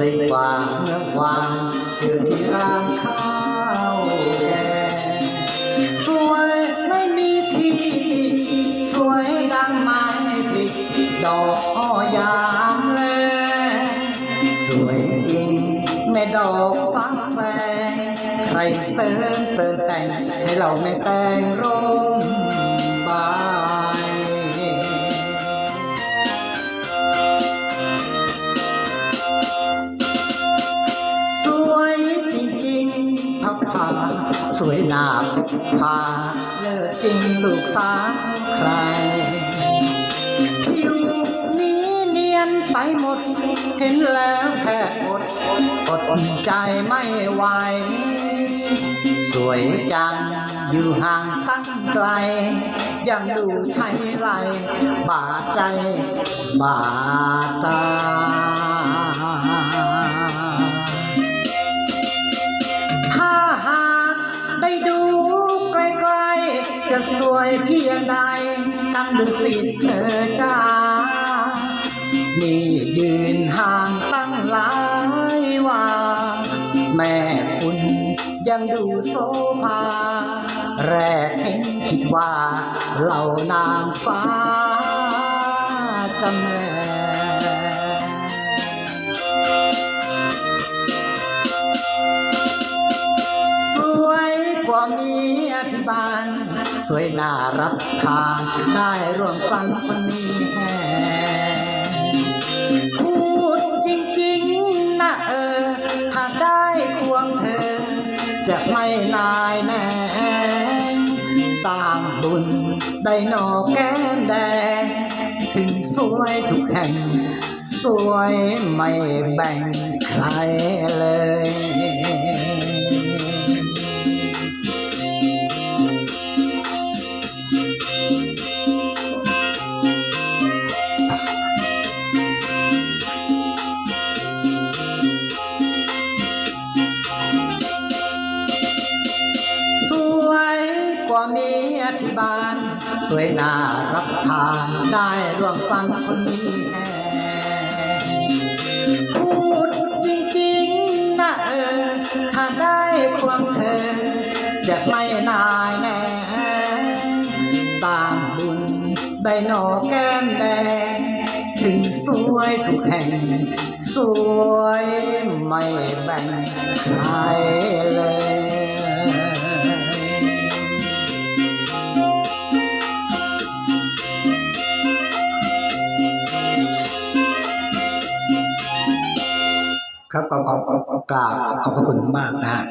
ว่าเมียที่บ้านสวยกว่าเมื่อวานเจอที่ร้านข้าวแกงสวยไม่มีที่สวยดังไม้ผลิดอกอ้อยามแลสวยจริงแม่ดอกฟักแฟงใครเสริมเติมแต่งให้เราไม่แต่งโร พาเลิศจริงลูกสาวใครผิวนี้เนียนไปหมด เห็นแล้วแทบอดอดใจไม่ไหว สวยจังอยู่ห่างตั้งไกล ยังดูใช่ไรบาดใจ บาดตา จะสวยเพียงใดตั้งดูสิเธอจ้านี่ยืนห่างตั้งหลายวาแม่คุณยังดูโซภาแรกเห็นคิดว่าเหล่านางฟ้าจำแร น่ารับทานได้ร่วมฟังคนนี้แน่พูดจริงๆนะเออ ถ้าได้ควงเธอ จะไม่นายแน่สร้างบุญได้หนอแก้มแดง ถึงสวยทุกแห่ง สวยไม่แบ่งใครเลย มียที่บ้านสวยน่ารับทานได้ร่วมฟังคนนี้แน่พูดจริงๆนะเออถ้าได้ควงเธอจะไม่นายแน่สร้างบุญได้หนอแก้มแดงถึงสวยทุกแห่ง สวยไม่แบ่งใคร ครับขอบขอบขอบกราบขอบพระคุณมากนะฮะ